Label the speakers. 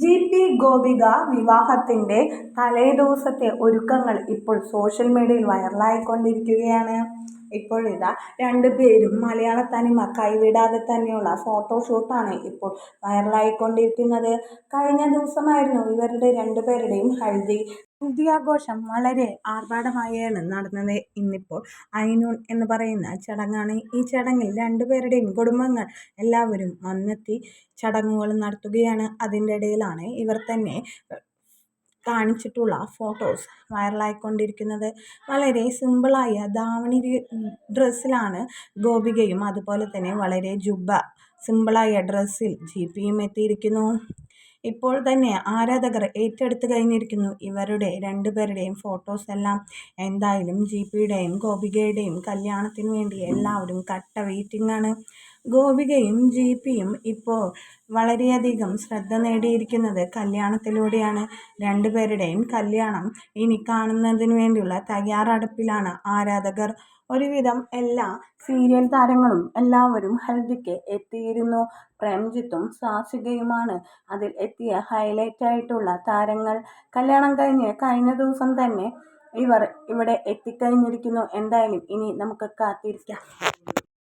Speaker 1: G P Gopika വിവാഹത്തിന്റെ തലേദിവസത്തെ ഒരുക്കങ്ങൾ ഇപ്പോൾ സോഷ്യൽ മീഡിയയിൽ വൈറലായിക്കൊണ്ടിരിക്കുകയാണ്. ഇപ്പോഴിതാ രണ്ടുപേരും മലയാള തനിമ കൈവിടാതെ തന്നെയുള്ള ഫോട്ടോഷൂട്ടാണ് ഇപ്പോൾ വൈറലായിക്കൊണ്ടിരിക്കുന്നത്. കഴിഞ്ഞ ദിവസമായിരുന്നു ഇവരുടെ രണ്ടുപേരുടെയും ഹൽദി ആഘോഷം വളരെ ആർഭാടമായാണ് നടന്നത് ഇന്നിപ്പോൾ. ഐനൂൺ എന്ന് പറയുന്ന ചടങ്ങാണ് ഈ ചടങ്ങിൽ രണ്ടുപേരുടെയും കുടുംബങ്ങൾ എല്ലാവരും വന്നെത്തി ചടങ്ങുകൾ നടത്തുകയാണ്. അതിന്റെ ഇടയിലാണ് ഇവർ തന്നെ കാണിച്ചിട്ടുള്ള ഫോട്ടോസ് വൈറലായിക്കൊണ്ടിരിക്കുന്നത്. വളരെ സിമ്പിളായ ധാവണി ഡ്രസ്സിലാണ് ഗോപികയും അതുപോലെ തന്നെ വളരെ ജുബ്ബ സിമ്പിളായ അഡ്രസ്സിൽ ജി പിയും എത്തിയിരിക്കുന്നു. ഇപ്പോൾ തന്നെ ആരാധകർ ഏറ്റെടുത്ത് കഴിഞ്ഞിരിക്കുന്നു. ഇവരുടെ രണ്ടുപേരുടെയും ഫോട്ടോസ് എല്ലാം എന്തായാലും ജി പിയുടെയും ഗോപികയുടെയും കല്യാണത്തിന് വേണ്ടി എല്ലാവരും കട്ട വെയിറ്റിംഗ് ആണ്. ഗോപികയും ജി പിയും ഇപ്പോൾ വളരെയധികം ശ്രദ്ധ നേടിയിരിക്കുന്നത് കല്യാണത്തിലൂടെയാണ്. രണ്ടുപേരുടെയും കല്യാണം ഇനി കാണുന്നതിന് വേണ്ടിയുള്ള തയ്യാറെടുപ്പിലാണ് ആരാധകർ. ഒരുവിധം എല്ലാ സീരിയൽ താരങ്ങളും എല്ലാവരും ഹൽദിക്ക് എത്തിയിരുന്നു പ്രേംജിത്തും സാസികയുമാണ്. അതിൽ എത്തിയ ഹൈലൈറ്റ് ആയിട്ടുള്ള താരങ്ങൾ. കല്യാണം കഴിഞ്ഞ് കഴിഞ്ഞ ദിവസം തന്നെ ഇവർ ഇവിടെ എത്തിക്കഴിഞ്ഞിരിക്കുന്നു. എന്തായാലും ഇനി നമുക്ക് കാത്തിരിക്കാം.